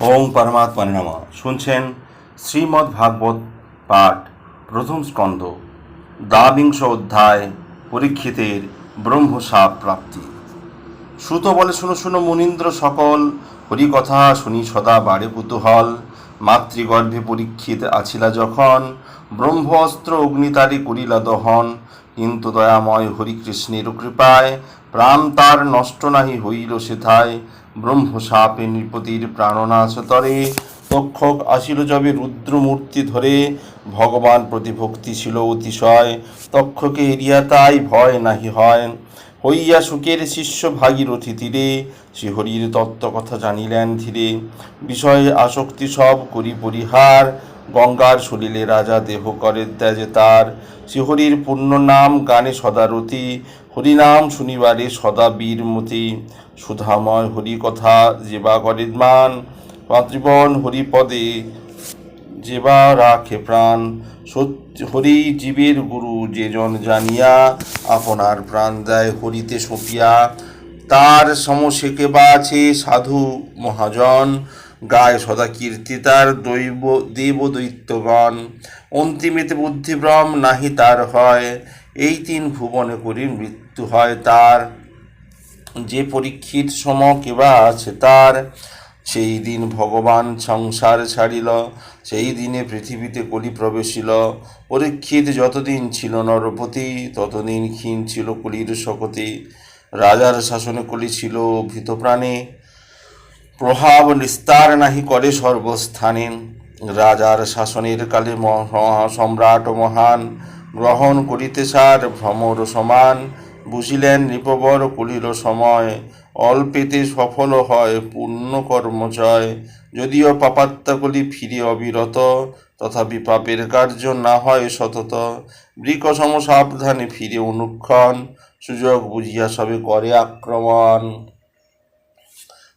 ওং পরমাত্মা নম। শুনছেন শ্রীমদ্ ভাগবত পাঠ, প্রথম স্কন্ধ দ্বাবিংশ অধ্যায়, পরীক্ষিতের ব্রহ্মসাপ প্রাপ্তি। সুত বলে, শুনো শুনো, মুনীন্দ্র সকল, হরিকথা শুনি সদা বাড়ে কুতূহল। মাতৃগর্ভে পরীক্ষিত আছিলা যখন, ব্রহ্ম অস্ত্র অগ্নিতারে করিলা দহন। কিন্তু দয়াময় হরিকৃষ্ণের কৃপায় প্রাণ তার নষ্ট নাহি হইল সেথায়। ব্রহ্মসাপে নৃপতির প্রাণনাশ তরে তক্ষক আসিল যবে রুদ্রমূর্তি ধরে। ভগবান প্রতিভক্তি ছিল অতিশয়, তক্ষকে এরিয়া তাই ভয় নাহি হয়। হইয়া সুখের শিষ্য ভাগীরথী তীরে, শ্রীহরির তত্ত্ব কথা জানিলেন ধীরে। বিষয়ে আসক্তি সব করি পরিহার গঙ্গার সলিলে রাজা দেহ করে ত্যাজে তার শ্রীহরির পূর্ণ নাম গানে সদারতি, হরিনাম শুনিবারে সদা বীরমতি। সুধাময় হরি কথা যেবা করে মান, মাতৃবন হরিপদে যেবা রাখে প্রাণ। সত্য, হরি জীবের গুরু যেজন জানিয়া আপনার প্রাণ দেয় হরিতে সপিয়া। তার সমশেকে বা আছে সাধু মহাজন। গায় সদা কীর্তি তার দৈব দেব দৈত্যগণ অন্তিমেতে বুদ্ধিভ্রম নাহি তার হয়। এই তিন ভুবনে করি মৃত্যু হয় তার। যে পরীক্ষিত সম কেবা আছে তার। সেই দিন ভগবান সংসার ছাড়িল, সেই দিনে পৃথিবীতে কলি প্রবেশিল। পরীক্ষিত যতদিন ছিল নরপতি, ততদিন ক্ষীণ ছিল কলির শকতি। রাজার শাসনে কলি ছিল ভীত প্রাণে প্রভাব নিস্তার নাহি করে সর্বস্থানে রাজার শাসনের কালে সম্রাট মহান গ্রহণ করিতে সার ভ্রমর সমান। বুঝিলেন নৃপবর কলিল সময়, অল্পেতে সফল হয় পূর্ণ কর্মজয়। যদিও পাপাত্মাকলি ফিরে অবিরত, তথাপি পাপের কার্য না হয় সতত। বৃকসম সাবধানে ফিরে অনুক্ষণ, সুযোগ বুঝিয়া সবে করে আক্রমণ।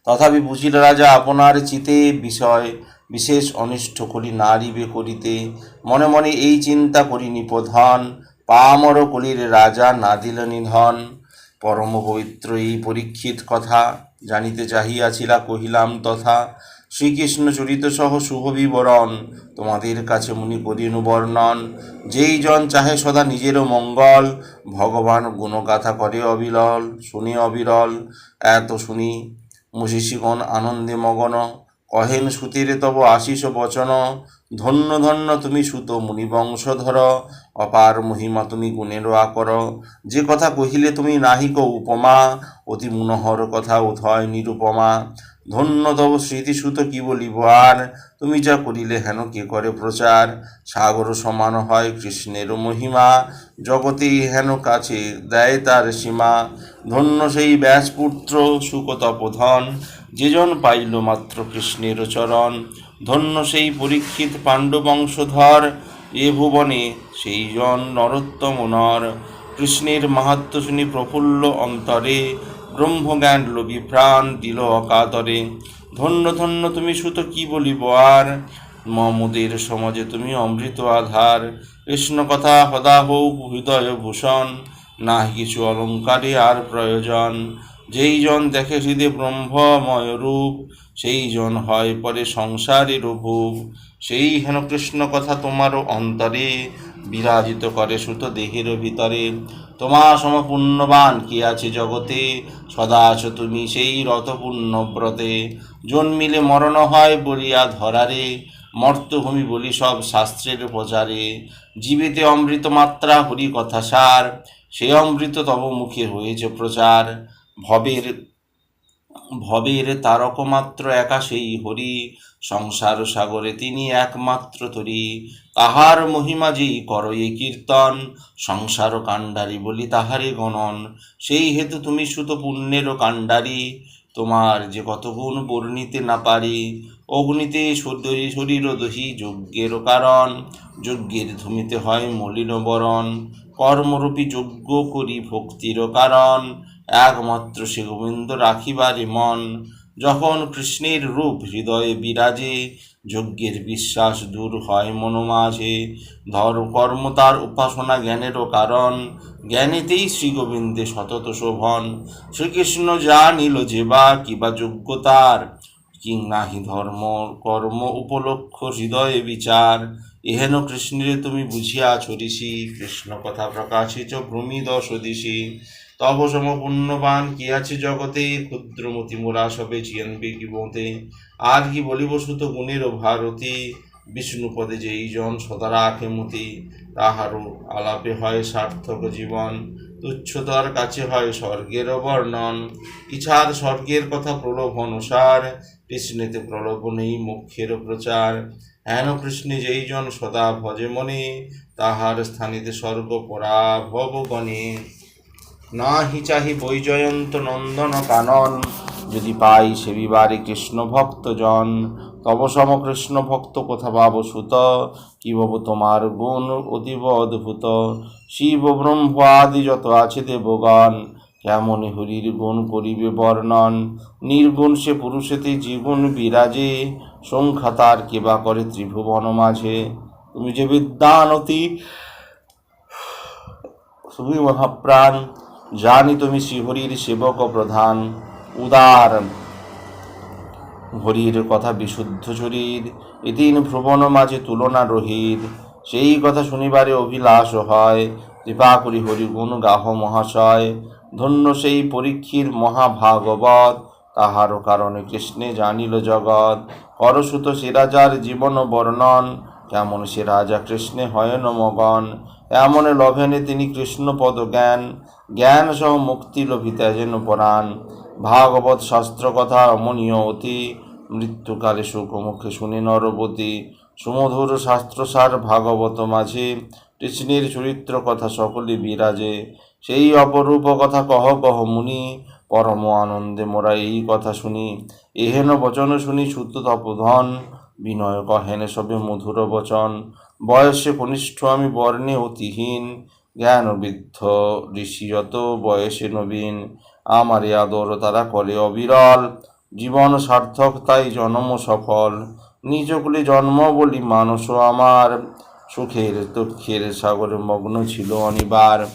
তথাপি বুঝিল রাজা, আপনার চিতে বিষয় বিশেষ অনিষ্ট করি নারিবে করিতে। মনে মনে এই চিন্তা করিনি প্রধান। পামর কলির রাজা না দিল নিধন। পরম পবিত্র এই পরীক্ষিত কথা জানিতে চাহিয়াছিলা কহিলাম তথা, শ্রীকৃষ্ণ চরিত সহ শুভ বিবরণ তোমাদের কাছে মুনি করিনু বর্ণন। যেই জন চাহে সদা নিজেরও মঙ্গল, ভগবান গুণগাথা করে অবিরল শুনি অবিরল। এত শুনি মুশিষিগণ আনন্দে মগন। কহেন সুতিরে তব আশিস বচন। ধন্য ধন্য তুমি সুত মুনি মুনিবংশধর অপার মহিমা তুমি গুণের আকর। যে কথা কহিলে তুমি নাহিক উপমা। অতি মনোহর কথা উথয় নিরুপমা। ধন্য তব স্মৃতিসুত কি বলিব? আর তুমি যা করিলে হেন কে করে প্রচার? সাগর সমান হয় কৃষ্ণের মহিমা জগতে হেন কাছে দেয় তার সীমা। ধন্য সেই ব্যাসপুত্র সুকতপধন, যেজন পাইল মাত্র কৃষ্ণের চরণ। ধন্য সেই পরীক্ষিত পাণ্ডবংশধর, এ ভুবনে সেই জন নরোত্তম নর। কৃষ্ণের মাহাত্ম শুনি প্রফুল্ল অন্তরে ব্রহ্মজ্ঞান লোভী প্রাণ দিল অকাতরে। ধন্য ধন্য, তুমি সুত কি বলিব আর? মমদের সমাজে তুমি অমৃত আধার। কৃষ্ণ কথা সদা হোক হৃদয় ভূষণ না কিছু অলঙ্কারে আর প্রয়োজন। যেই জন দেখে হৃদে ব্রহ্মময় রূপ, সেই জন হয় পরে সংসারের ভূপ সেই হেন কৃষ্ণ কথা তোমারও অন্তরে বিরাজিত করে সুত দেহের ভিতরে। তোমার সমপুণ্যবান কি আছে জগতে? সদা আছো তুমি সেই রত পুণ্যব্রতে জন্মিলে মরণ হয় বলিয়া ধরারে, মর্তভূমি বলি সব শাস্ত্রের প্রচারে। জীবিতে অমৃত মাত্রা হরি কথা সার, সে অমৃত তব মুখে হয়েছে প্রচার। ভবের ভবের তারকমাত্র একা সেই হরি, সংসার সাগরে তিনি একমাত্র তরি। তাহার মহিমা যেই করয়ে কীর্তন সংসার কাণ্ডারি বলি তাহারে গণন। সেই হেতু তুমি সুত পুণ্যেরও কাণ্ডারি, তোমার যে কত গুণ বর্ণিতে না পারি, অগ্নিতে শরীর দহি যজ্ঞেরও কারণ, যজ্ঞের ধুমিতে হয় মলিন বরণ, কর্মরূপী যজ্ঞ করি ভক্তিরও কারণ, একমাত্র সে গোবিন্দ রাখিবারে মন। যখন কৃষ্ণের রূপ হৃদয়ে বিরাজে, যজ্ঞের বিশ্বাস দূর হয় মনোমাঝে। ধর্ম কর্ম তার উপাসনা জ্ঞানেরও কারণ। জ্ঞানেতেই শ্রীগোবিন্দে সতত শোভন। শ্রীকৃষ্ণ যা নিল যে বা কিবা যোগ্য তার? কিং নাহি ধর্ম, কর্ম উপলক্ষ হৃদয়ে বিচার। এহেন কৃষ্ণের তুমি বুঝিয়াছ ঋষি, কৃষ্ণ কথা প্রকাশিত ভ্রমিদ সদিশি তব সম পুণ্যবান কি আছে জগতে? ক্ষুদ্রমতি মোরা সবে চিয়নবে কি বোতে? আর কি বলিব সুত গুণের ভারতী? বিষ্ণুপদে যেই জন সদা রাখে মতি তাহারও আলাপে হয় সার্থক জীবন। তুচ্ছতার কাছে হয় স্বর্গের বর্ণন। ইছার স্বর্গের কথা প্রলোভন সার, কৃষ্ণেতে প্রলোভনেই মুখ্যের প্রচার। হেন কৃষ্ণে যেই জন সদা ভজে মনে, তাহার স্থানিতে স্বর্গ পরা ভবগণে না হি চাহি বৈজয়ন্ত নন্দন কানন। যদি পাই সেবিবারে জন তব সম কৃষ্ণ ভক্ত কোথা পাব সুত? কি বব তোমার গুণ অতীব অদ্ভুত? শিব ব্রহ্ম আদি যত আছে দেবগণ, কেমন হরির গুণ করিবে বর্ণন? নির্গুণ সে পুরুষেতে জীবন বিরাজে, সংখ্যা তার কেবা করে ত্রিভুবন মাঝে। তুমি যে বিদ্যানতি তুমি মহাপ্রাণ। জানি তুমি শ্রীহরির সেবক প্রধান। উদার। হরির কথা বিশুদ্ধ শরীর এদিন ভ্রমণ মাঝে তুলনা রহির। সেই কথা শুনিবারে অভিলাষ হয়। কৃপা করি হরিগুণ গাহ মহাশয়। ধন্য সেই পরীক্ষির মহাভাগবত। তাহারও কারণে কৃষ্ণে জানিল জগৎ। করসুত সে রাজার জীবন বর্ণন। কেমন সে রাজা কৃষ্ণে হয় মগন এমন লভেনে তিনি কৃষ্ণপদ জ্ঞান জ্ঞান সহ মুক্তি লভিতে যেন পরাণ। ভাগবত শাস্ত্র কথা অমনীয় অতি, মৃত্যুকালে সুখমুখে শুনি নরবতী। সুমধুর শাস্ত্রসার ভাগবত মাঝে, কৃষ্ণের চরিত্র কথা সকলে বিরাজে। সেই অপরূপ কথা কহ কহ মুনি, পরম আনন্দে মোরা এই কথা শুনি। এহেন বচন শুনি সুত তপধন বিনয় কহেন সবে মধুর বচন। বয়সে কনিষ্ঠ আমি বর্ণে অতিহীন। জ্ঞান বৃদ্ধ ঋষি যত বয়সে নবীন। আমার আদর তারা কলে অবিরল। জীবন সার্থক তাই জন্ম সফল। নিজকুলে জন্ম বলি মানুষ আমার। সুখের দুঃখের সাগরে মগ্ন ছিল অনিবার।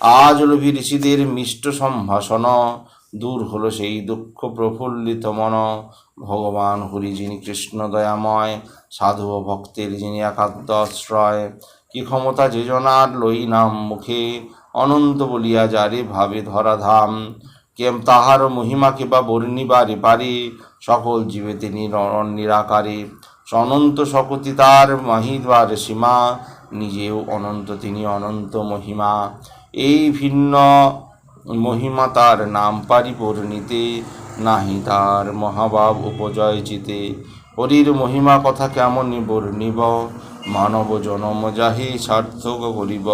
আজ লোভী ঋষিদের মিষ্ট সম্ভাষণ। দূর হলো সেই দুঃখ প্রফুল্লিত মন। ভগবান হরি যিনি কৃষ্ণ দয়াময়, সাধু ও ভক্তের যিনি একান্ত আশ্রয়, কি ক্ষমতা যে জনার লই নাম মুখে, অনন্ত বলিয়া যারে ভাবে ধরাধাম। কেম তাহার মহিমাকে বা বর্ণিবারে পারে, সকল জীবে তিনি নরণ নিরাকারে অনন্ত শকতি তার মাহিবার সীমা, নিজেও অনন্ত, তিনি অনন্ত মহিমা। এই ভিন্ন মহিমা তার নাম পারি পরিণীতে নাহি তার মহাভাব উপজয় চিতে। হরির মহিমা কথা কেমন বর্ণিব মানব জনম যাহে সার্থক করিব।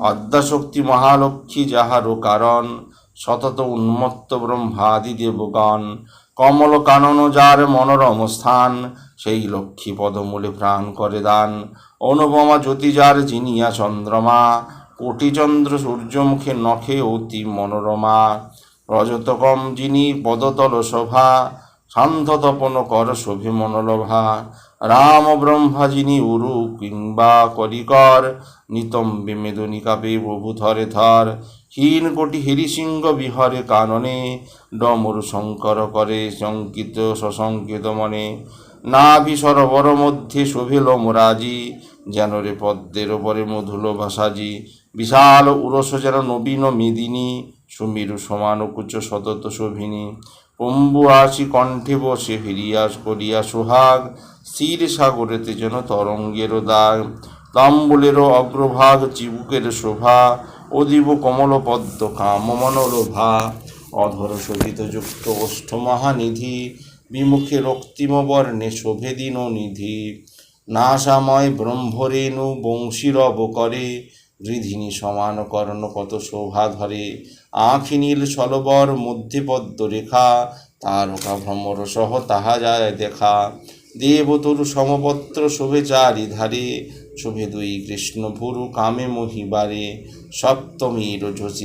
আদ্যাশক্তি মহালক্ষ্মী যাহারও কারণ, সতত উন্মত্ত ব্রহ্মাদি দেবগণ। কমল কানন যার মনোরম স্থান, সেই লক্ষ্মী পদমূলে প্রাণ করে দান। অনুপমা জ্যোতি যার জিনিয়া চন্দ্রমা কোটি চন্দ্র সূর্যমুখে নখে অতি মনোরমা। রজতকম যিনি পদতল শোভা, শান্ত তপন কর শোভে মনোলভা। রাম ব্রহ্মা যিনি উরু কিংবা করিকর নিতম্বে মেদনী কাপে প্রভু থরে থর হীন কোটি হরিসিংহ বিহরে কাননে, ডমরু শঙ্কর করে শঙ্কিত সশঙ্কিত মনে। নাভি সরোবর মধ্যে শোভিল মোরাজি যেন রে পদ্মের ওপরে মধুল ভাসাজি। বিশাল উরস যেন নবীন মেদিনী, সুমিরু সমান কুচ সতত শোভিনী। পম্বু আসি কণ্ঠে বসে ফিরিয়াস করিয়া সোহাগ স্থির সাগরেতে যেন তরঙ্গের দাগ। তাম্বুলেরও অগ্রভাগ চিবুকের শোভা, অদিব কমল পদ্ম কাম মনোরভা অধর শোভিত যুক্ত ওষ্ঠ মহানিধি বিমুখে রক্তিমবর্ণে শোভে দিন নিধি। নাশাময় ব্রহ্মরেণু বংশীরব করে। গৃধিনী সমান কর্ণ কত শোভা ধরে। আঁখি নীল সলবর মধ্যে পদ্ম রেখা। তারকা ভ্রমর সহ তাহা যায় দেখা। দেবতরু সমপত্র শোভে চারি ধারে শোভে দুই কৃষ্ণ ভুরু কামে মহিবারে সপ্তমীর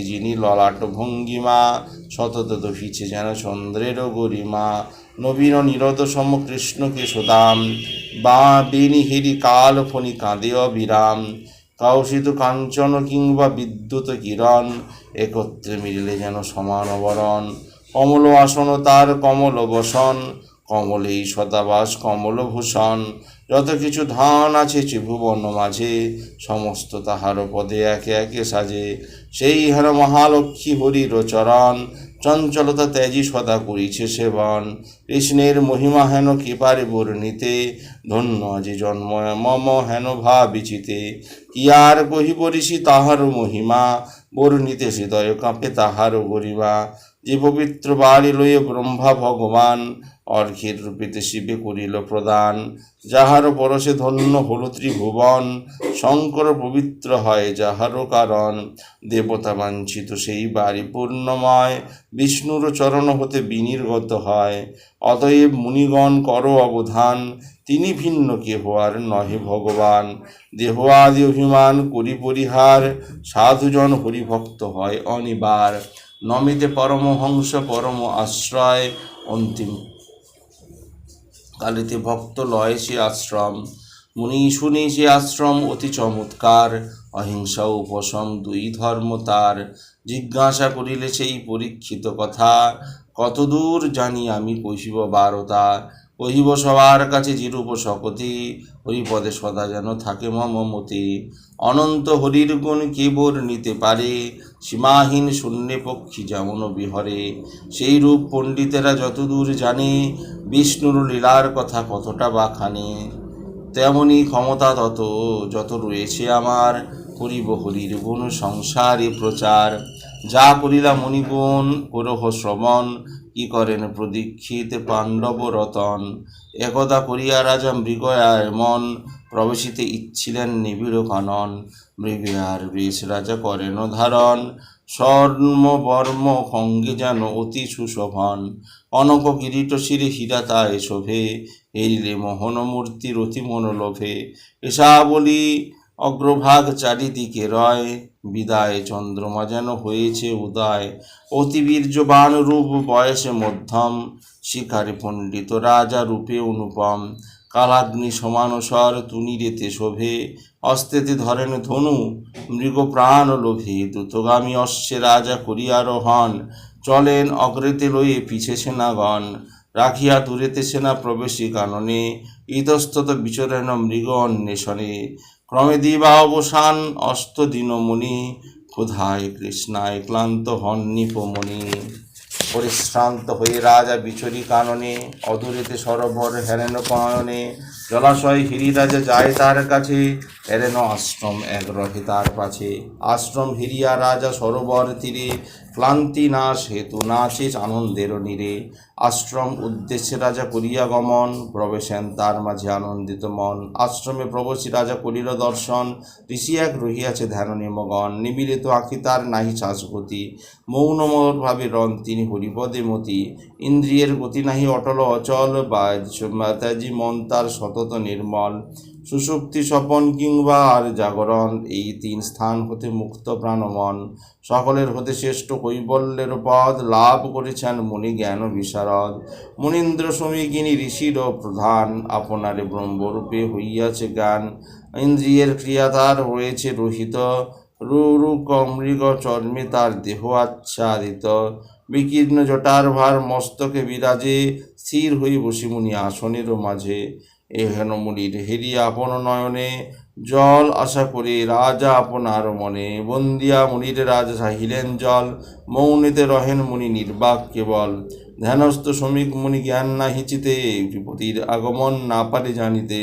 যিনি ললাট ভঙ্গিমা শতত দফিছে যেন চন্দ্রের গরিমা নবীন নিরত সম কৃষ্ণকে সুদাম বা বেনি হেরি কাল ফণি কাঁদে অবিরাম। কাউসিত কাঞ্চন কিংবা বিদ্যুৎ কিরণ। একত্রে মিলিলে যেন সমান বরণ কমল আসন তার কমল বসন। কমলেই সদাবাস কমলভূষণ যত কিছু ধন আছে ত্রিভুবন মাঝে, সমস্ত তাহার পদে একে একে সাজে। সেই হেন মহালক্ষ্মী হরির চরণ, চঞ্চলতা ত্যাজি সদা করিছে সেবন। কৃষ্ণের মহিমা হেন কি পারে বর্ণিতে, ধন্য আজি জন্ম মম হেন ভাবিচিতে। কি আর কহিব ঋষি তাহার মহিমা, বর্ণিতে হৃদয় কাঁপে তাহার গরিমা। যে পবিত্র বাড়ি লয়ে ব্রহ্মা ভগবান অর্ঘের রূপেতে শিবে করিল প্রদান। যাহার পরশে ধন্য হল শঙ্কর পবিত্র হয় যাহারও কারণ। দেবতা বাঞ্ছিত সেই বাড়ি পূর্ণময়, বিষ্ণুর চরণ হতে বিনির্গত হয়। অতএব মুনিগণ কর অবধান, তিনি ভিন্ন কেহ আর নহে ভগবান। দেহ আদি অভিমান করি পরিহার, সাধুজন হরিভক্ত হয় অনিবার। নমিতে পরমহংস পরম আশ্রয়, অন্তিম কালিতে ভক্ত লয় সে আশ্রম, মুনি শুনি সে আশ্রম অতি চমৎকার। অহিংসা উপশম, দুই ধর্ম তার। জিজ্ঞাসা করিলে সেই পরীক্ষিত কথা, কতদূর জানি আমি কহিব বারতা? কহিব সবার কাছে জিরূপ শকতি হরিপদে সদা যেন থাকে মম মতি। অনন্ত হরির গুণ কে নিতে পারে, সীমাহীন শূন্যে পক্ষী যেমন বিহরে। সেই রূপ পণ্ডিতেরা যতদূর জানে, বিষ্ণুর লীলার কথা কতটা বা খানে। তেমনি ক্ষমতা তত, যত রয়েছে আমার, করিব হরির গুণ সংসারে প্রচার। যা করিলা মণিগুণ, করহ শ্রবণ কি করেন প্রদীক্ষিত পাণ্ডব রতন? একদা করিয়া রাজা মৃগয়ার মন প্রবেশিতে ইচ্ছিলেন নিবিড় কানন মৃগয়ার বেশ রাজা করেন ধারণ। স্বর্ণ, বর্ম সঙ্গে যেন অতি সুশোভন। অনক কিরীট শিরে হীরা তায় শোভে। হেরিলে মোহন মূর্তির অতি মনোলোভে। এসা বলি অগ্রভাগ চারিদিকে রয়। বিদায় চন্দ্রমা যেন হয়েছে উদয়। অতি বীর্যবান রূপ বয়সে মধ্যম। শিকারে পণ্ডিত রাজা রূপে অনুপম। কালাগ্নি সমানসর তুনিরেতে শোভে। অস্তেতে ধরেন ধনু মৃগ প্রাণ লোভে। দ্রুতগামী অশ্বে রাজা করিয়ারোহণ চলেন অগ্রেতে লয়ে পিছে সেনাগণ। রাখিয়া দূরেতে সেনা প্রবেশী কাননে ইতস্তত বিচরেণ মৃগ অন্বেষণে। ক্রমে দিবা অবসান অস্ত দিনমণি, ক্ষুধায় কৃষ্ণায় ক্লান্ত হন নিপমণি। পরিশ্রান্ত হয়ে রাজা বিচরি কাননে অদূরেতে সরোবর হেরেন কয়নে জলাশয় হিরিরাজা যায় তার কাছে হেরেন আশ্রম এক রহে তার পাছে। আশ্রম হিরিয়া রাজা সরোবর তীরে, ক্লান্তি নাশ হেতু নাচে আনন্দের নীরে। আশ্রম উদ্দেশ্যে রাজা করিয়া গমন, প্রবেশেন তার মাঝে আনন্দিত মন। আশ্রমে প্রবেশী রাজা করিল দর্শন, ঋষি এক রহিয়াছে ধ্যান নিমগণ নিবিড়িত আঁখি তার নাহি শ্বাসগতি মৌনমর ভাবে রন তিনি হরিপদে মতি। ইন্দ্রিয়ের গতি নাহি অটল অচল বা ত্যাজি মন তার সতত নির্মল। সুষুপ্তি স্বপন কিংবা আর জাগরণ, এই তিন স্থান হতে মুক্ত প্রাণমন। সকলের হতে শ্রেষ্ঠ কৈবল্যের পদ লাভ করেছেন মুনি জ্ঞান বিশারদ। মুনীন্দ্র সমীকিনী ঋষির প্রধান, আপনারে ব্রহ্মরূপে হইয়াছে জ্ঞান। ইন্দ্রিয়ের ক্রিয়া তার হয়েছে রহিত। রুরু কমৃগ চর্মে তার দেহ আচ্ছাদিত। বিকীর্ণ জটার ভার মস্তকে বিরাজে, স্থির হই বসি মুনি আসনেরও মাঝে। এহেন মুনির হেরিয়া আপন নয়নে জল আশা করে রাজা আপনার মনে। বন্দিয়া মুনির রাজা চাহিলেন জল, মৌনিতে রহেন মুনি নির্বাক কেবল ধ্যানস্থ শ্রমিক মুনি জ্ঞান না হিচিতে বিপতির আগমন না পারে জানিতে।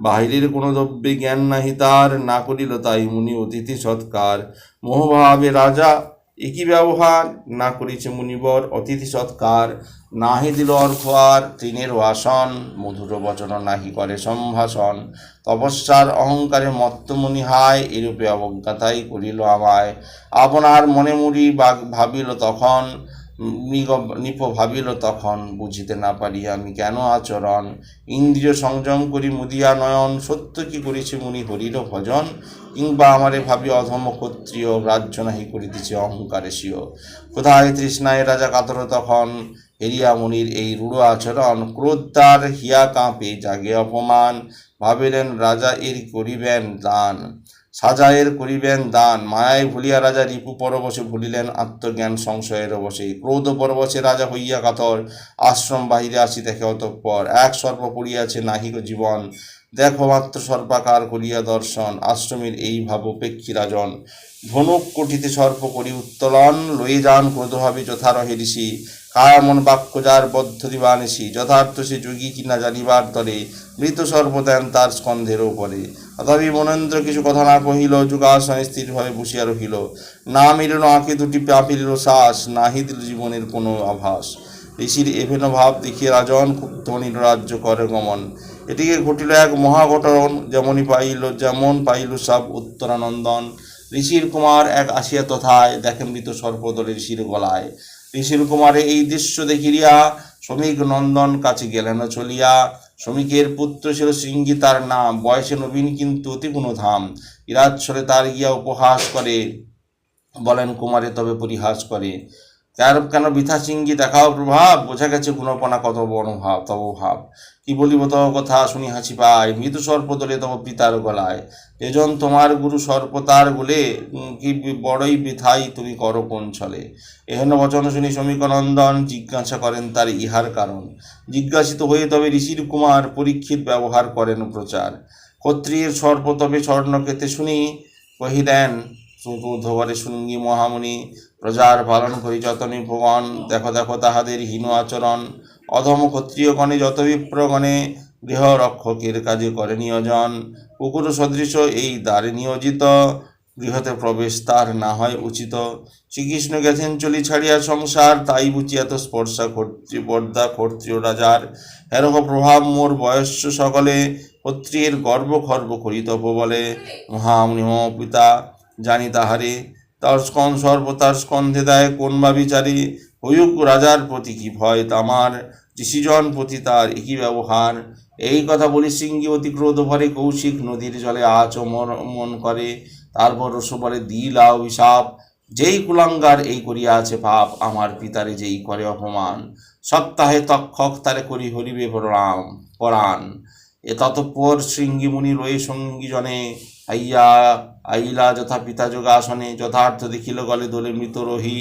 বাহিরের কোনো দ্রব্যে জ্ঞান নাহি তার, না করিল তাই মুনি অতিথি সৎকার। মোহভাবে রাজা একই ব্যবহার, না করিছে মুনিবর, অতিথি সৎকার, নাহি দিল অর্ঘার তৃণের আসন মধুর বচন নাহি করে সম্ভাষণ। তপস্যার অহংকারে মত্তমুনি হায়, এরূপে অবজ্ঞাতাই করিল আমায়। আপনার মনে মুড়ি বাঘ ভাবিল তখন নিগ- নিপ ভাবিল তখন বুঝিতে না পারি আমি কেন আচরণ? ইন্দ্রিয় সংযম করি মুদিয়া নয়ন, সত্য কি করেছে মুনি হরির ভজন? কিংবা আমারে ভাবি অধম ক্ষত্রিয় রাজ্য নাহি করিতেছে অহংকারে স্বীয়। কোথায় তৃষ্ণায় রাজা কাতর তখন হেরিয়া মুনির এই রূঢ় আচরণ? ক্রোধ তার হিয়া কাঁপে, জাগে অপমান। ভাবিলেন, রাজা এর করিবেন দান। সাজায়ের করিবেন দান। মায়ায় ভুলিয়া রাজা রিপু পরবশে ভুলিলেন আত্মজ্ঞান সংশয়ের বসে ক্রোধ পরবশে রাজা হইয়া কাতর। আশ্রম বাহিরে আসি দেখে অতঃপর। এক সর্প পড়িয়াছে নাহিক জীবন। দেখো মাত্র সর্পাকার করিয়া দর্শন। আশ্রমের এই ভাবপেক্ষী রাজন ধনুক কোটিতে সর্প করি উত্তোলন। লয়ে যান ক্রোধভাবে যথারহে ঋষি। কায়ামন বাক্য যার বদ্ধ দিবানিসি যথার্থ সে যোগী কিনা জানিবার তরে মৃত সর্প দেন তার স্কন্ধের উপরে। তথাপি মনেন্দ্র কিছু কথা না কহিল, যুগাসনে স্থিরভাবে বসিয়া রহিল। না মিলল আঁকে দুটি পাপিল শ্বাস নাহি দিল জীবনের কোনো আভাস। ঋষির এভেন ভাব দেখিয়ে রাজন ক্ষুব্ধ রাজ্য করে গমন। এটিকে ঘটিল এক মহাঘটন, যেমনই পাইল, যেমন পাইল সব উত্তরানন্দন। ঋষির কুমার এক আসিয়া তথায়, দেখেন মৃত সর্পদলে ঋষির গলায় ঋষির কুমারে এই দৃশ্য দেখিয়া শ্রমিক নন্দন কাছে গেলেন চলিয়া। শ্রমিকের পুত্র ছিল শৃঙ্গী তার নাম। বয়সে নবীন কিন্তু অতি ধাম ইরাজ তার গিয়া উপহাস করে। বলেন, কুমারে তবে পরিহাস করে। তার কেন বৃথা চিঙ্গি দেখাও প্রভাব। বোঝা গেছে গুণপনা কত বড় ভাব, তব ভাব। কি বলিব তব কথা? শুনি হাসি পায়। মৃদু সর্প দলে তব পিতার গলায়। এজন তোমার গুরু সর্প তার বলে কি বড়ই বৃথাই তুমি করো কোন ছলে? এহেন বচন শুনি শ্রমিকনন্দন জিজ্ঞাসা করেন তার ইহার কারণ। জিজ্ঞাসিত হয়ে তবে ঋষির কুমার পরীক্ষিত ব্যবহার করেন প্রচার। ক্ষত্রিয়ের সর্প তবে স্বর্ণকেতে শুনি কহিলেন ধরে শুঙ্গি মহামুনি, প্রজার পালন করি যতনি ভগবান দেখো দেখো তাহাদের হীন আচরণ। অধম ক্ষত্রিয়গণে যত বিপ্রগণে গৃহ রক্ষকের কাজে করে নিয়োজন। কুকুর সদৃশ এই দ্বারে নিয়োজিত, গৃহতে প্রবেশ তার না হয় উচিত। শ্রীকৃষ্ণ গেছেন চলি ছাড়িয়া সংসার, তাই বুঝিয়া তো স্পর্শা ক্ষত্রি পর্দা ক্ষত্রিয় রাজার। হেরহ প্রভাব, মোর বয়স্য সকলে ক্ষত্রিয়ের গর্ব খর্ব করিত বলে মহামুনি মম পিতা জানি তাহারে। তার স্কন সর্ব তার স্কন্ধে দেয় কোন বা বিচারে? হইউক রাজার প্রতি কি ভয়? তামার ঋষিজন প্রতি তার একই ব্যবহার। এই কথা বলি সিংহী অতি ক্রোধ ভরে, কৌশিক নদীর জলে আচমন মন করে। তারপর রস বলে দিল অভিশাপ যেই কুলাঙ্গার এই করিয়া আছে পাপ, আমার পিতারে যেই করে অপমান। সপ্তাহে তক্ষক তারে করি হরিবে প্রণাম, পরাণ। এ ততঃপর শৃঙ্গী মুনি রয়ে সঙ্গী জনে আইয়া আইলা যথা পিতা যোগাসনে যথার্থ দেখিল গলে দোলে মৃত রহি।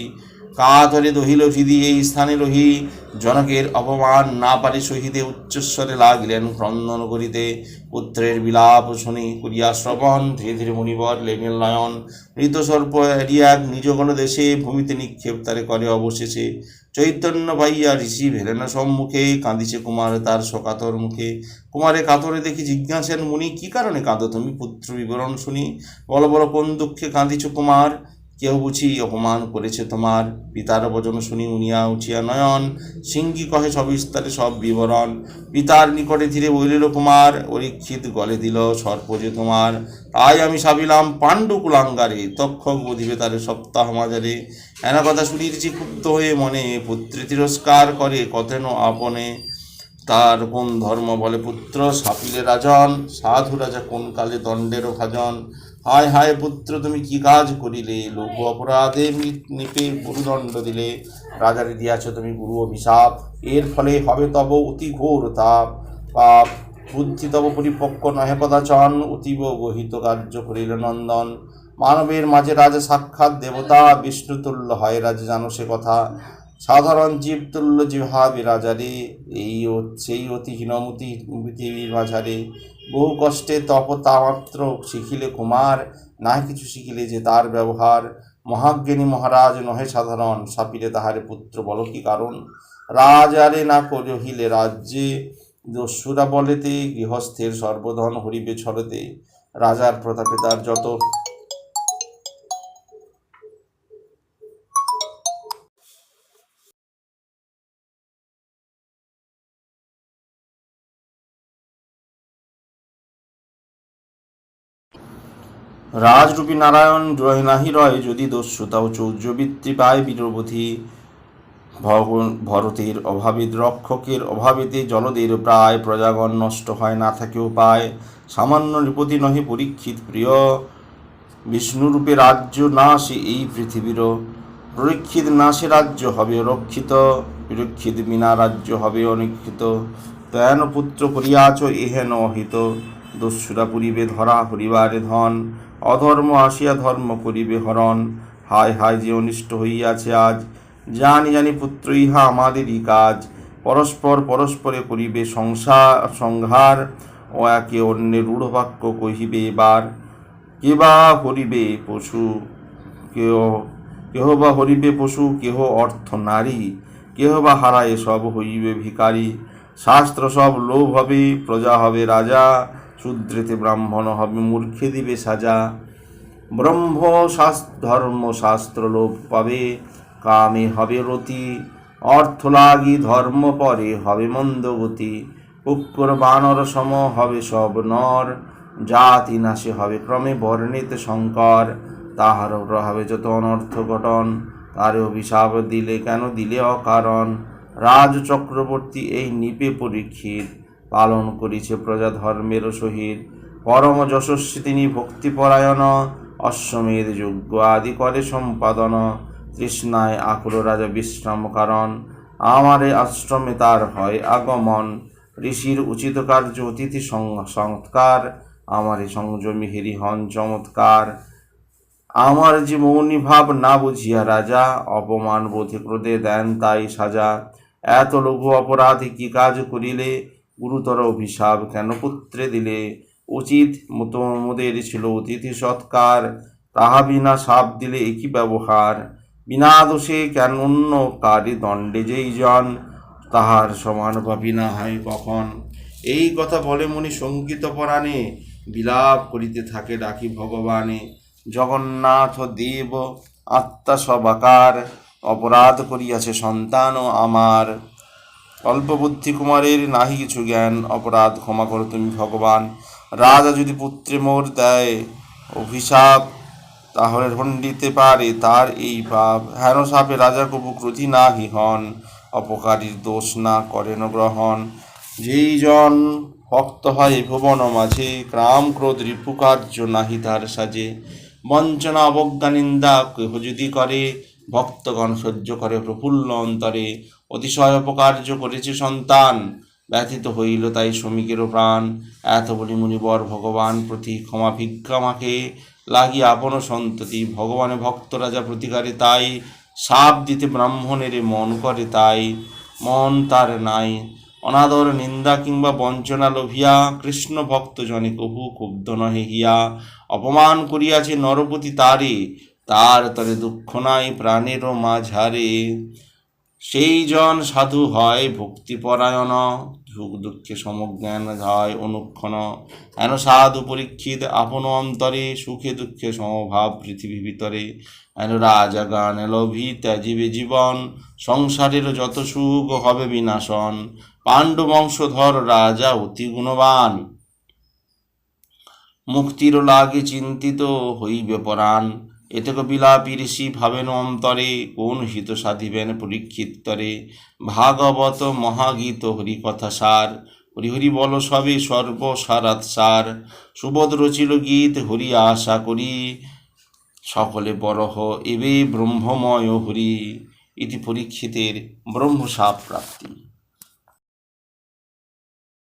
কা ধরে দহিল হৃদি এই স্থানে রহি জনকের অপমান না পারে সহিতে উচ্চস্বরে লাগিলেন ক্রন্দন করিতে। পুত্রের বিলাপ শুনি করিয়া শ্রবণ, ধীরে ধীরে মুনিবর লেনিল নয়ন মৃত সর্প এরিয়াক নিজ দেশে ভূমিতে নিক্ষেপ তারে করে অবশেষে। চৈতন্য পাইয়া ঋষি ভেলেন সম্মুখে, কাঁদিছে কুমার তার সকাতর মুখে। কুমারে কাতরে দেখি জিজ্ঞাসেন, মুনি, কি কারণে কাঁদো তুমি? পুত্র বিবরণ শুনি। বলো বলো, কোন দুঃখে কাঁদিছ কুমার? কেউ বুঝি অপমান করেছে তোমার। পিতার বচন শুনি উনিয়া উঠিয়া নয়ন। সিঙ্গি কহে সবিস্তারে সব বিবরণ। পিতার নিকটে ধীরে বলিল, কুমার পরীক্ষিত গলে দিল সর্প যে তোমার। তাই আমি সাবিলাম পাণ্ডু কুলাঙ্গারে। তক্ষক বধিবে তারে সপ্তাহ মাঝারে। এনা কথা শুনিয়েছি ক্ষুব্ধ হয়ে মনে, পুত্রে তিরস্কার করে কথেন আপনে? তার কোন ধর্ম বলে পুত্র? সাপিলে রাজন। সাধু রাজা কোন কালে দণ্ডেরও ভাজন হায় হায় পুত্র, তুমি কি কাজ করিলে? লঘু অপরাধে নিপে গুরুদণ্ড দিলে। রাজারে দিয়াছ তুমি গুরু অভিশাপ। এর ফলে হবে তব অতি ঘোর তাপ। পাপ, বুদ্ধি তব পরিপক্ক নহে কদাচন অতীব গহিত কার্য করিল নন্দন। মানবের মাঝে রাজা সাক্ষাৎ দেবতা। বিষ্ণুতুল্য হয় রাজা জানো সে কথা। সাধারণ জীবতুল্য জিহাবি রাজারে এই সেই অতি হীনমতি পৃথিবীর মাঝারে। বহু কষ্টে তপ তা মাত্র শিখিলে কুমার না কিছু শিখিলে যে তার ব্যবহার। মহাজ্ঞানী মহারাজ নহে সাধারণ, সাপিলে তাহারে পুত্র বল কি কারণ? রাজারে না করিলে রাজ্যে, দস্যুরা বলেতে গৃহস্থের সর্বধন হরিবে ছলতে রাজার প্রতাপে তার যত রাজরূপী নারায়ণ রয় নাহি রয়, যদি দস্যু তাও চৌর্যবৃত্তি পায় বীরবধি ভরতের অভাবে রক্ষকের অভাবেতে জলদের প্রায় প্রজাগণ নষ্ট হয় না থাকেও পায়। সামান্য নৃপতি নহে পরীক্ষিত প্রিয়, বিষ্ণুরূপে রাজ্য নাশে এই পৃথিবীর। পরীক্ষিত নাশে রাজ্য হবে রক্ষিত বিরক্ষিত বিনা রাজ্য হবে অনিক্ষিত। তেন পুত্র করিয়াছ এহেন অহিত, দস্যুরা পুরিবে ধরা হরিবারে ধন। অধর্ম আসিয়া ধর্ম করিবে হরণ। হায় হায়, যে অনিষ্ট হইয়াছে আজ, জানি জানি পুত্র, ইহা আমাদেরই কাজ। পরস্পর পরস্পরে করিবে সংসার, সংহার, ও একে অন্যের রূঢ় বাক্য কহিবে এবার কে বা হরিবে পশু, কেহ কেহ বা হরিবে পশু, কেহ অর্থ নারী, কেহ বা হারায় সব হইবে ভিকারী শাস্ত্র সব লোভ হবে, প্রজা হবে রাজা। শূদ্রেতে ব্রাহ্মণ হবে মূর্খে দিবে সাজা। ব্রহ্ম শাস্ত্র ধর্ম শাস্ত্র লোভ পাবে, কামে হবে রতি। অর্থ লাগি ধর্ম পরে হবে মন্দগতি। কুকুর বানর সম হবে সব নর। জাতি নাশে হবে ক্রমে বর্ণিত শঙ্কর তাহার হবে যত অনর্থ ঘটন তারে অভিশাপ দিলে কেন দিলে অকারণ। রাজ চক্রবর্তী এই নিপে পরীক্ষিত। পালন করিছে প্রজা ধর্মের সহিত। পরম যশস্বী তিনি ভক্তিপরায়ণ, অশ্বমেধ যজ্ঞ আদি করে সম্পাদন। তৃষ্ণায় আকুল রাজা বিশ্রাম কারণ, আমারে আশ্রমে তার হয় আগমন। ঋষির উচিত কার্য অতিথি সংস্কার, আমারে সংযমী হেরি হন চমৎকার। আমার যে মৌনী ভাব না বুঝিয়া রাজা, অপমান বোধে ক্রোধে দেন তাই সাজা। এত লঘু অপরাধে কি কাজ করিলে? গুরুতর অভিশাপ কেন পুত্রে দিলে? উচিত মতো মোদের ছিল অতিথি সৎকার, তাহা বিনা সাপ দিলে একই ব্যবহার। বিনা দোষে কেন অন্য কারি দণ্ডে যেই জন তাহার সমান ভাবি না হয় কখন। এই কথা বলে মনি সংগীত পরাণে বিলাপ করিতে থাকে ডাকি ভগবানে। জগন্নাথ দেব আত্মা সবাকার, অপরাধ করিয়াছে সন্তান আমার। অল্পবুদ্ধি কুমারের নাহি কিছু জ্ঞান, অপরাধ ক্ষমা করো তুমি ভগবান। রাজা যদি পুত্রে মোর দেয় অভিশাপ, তাহলে খণ্ডিতে পারে তার এই পাপ। হেন সাপে রাজা কবু ক্রোধী নাহি হন, অপকারীর দোষ না করেন গ্রহণ। যেই জন ভক্ত হয় ভুবন মাঝে, ক্রাম ক্রোধ রিপুকার্য নাহি তার সাজে। বঞ্চনা, অবজ্ঞা, নিন্দা কেহ যদি করে ভক্তগণ সহ্য করে প্রফুল্ল অন্তরে, অতিশয় অপকার্য করেছে সন্তান। ব্যথিত হইল তাই শ্রমিকেরও প্রাণ। এত বলি মুনিবর, ভগবান প্রতি ক্ষমা ভিক্ষা মাখে। লাগি আপন সন্ততি, ভগবানে ভক্ত রাজা প্রতিকারে তাই। সাপ দিতে ব্রাহ্মণের মন করে তাই। মন তার নাই। অনাদর, নিন্দা কিংবা বঞ্চনা লোভিয়া, কৃষ্ণ ভক্ত জনে কহু ক্ষুব্ধ নহে হিয়া। অপমান করিয়াছে নরপতি তারে। তার তরে দুঃখ নাই প্রাণেরও মাঝারে। সেই জন সাধু হয় ভক্তিপরায়ণ, সুখ দুঃখে সমজ্ঞান হয় অনুক্ষণ। হেন সাধু পরীক্ষিত আপন অন্তরে, সুখে দুঃখে সমভাব পৃথিবী ভিতরে? হেন রাজা গান লোভী ত্যাজিবে জীবন, সংসারের যত সুখ হবে বিনাশন। পাণ্ডু বংশধর রাজা অতি গুণবান। মুক্তির লাগে চিন্তিত হইবে পরাণ। এতক বিলাপী ঋষি ভাবেন অন্তরে কোন হিত সাধিবেন পরীক্ষিত তরে ভাগবত মহাগীত হরিকথা সার হরি হরি বল সবে সর্বসারাত সার। সুবোধ রচিল গীত হরি আশা করি, সকলে বরহ এবে ব্রহ্মময় হরি। ইতি পরীক্ষিতের ব্রহ্মসাপ প্রাপ্তি।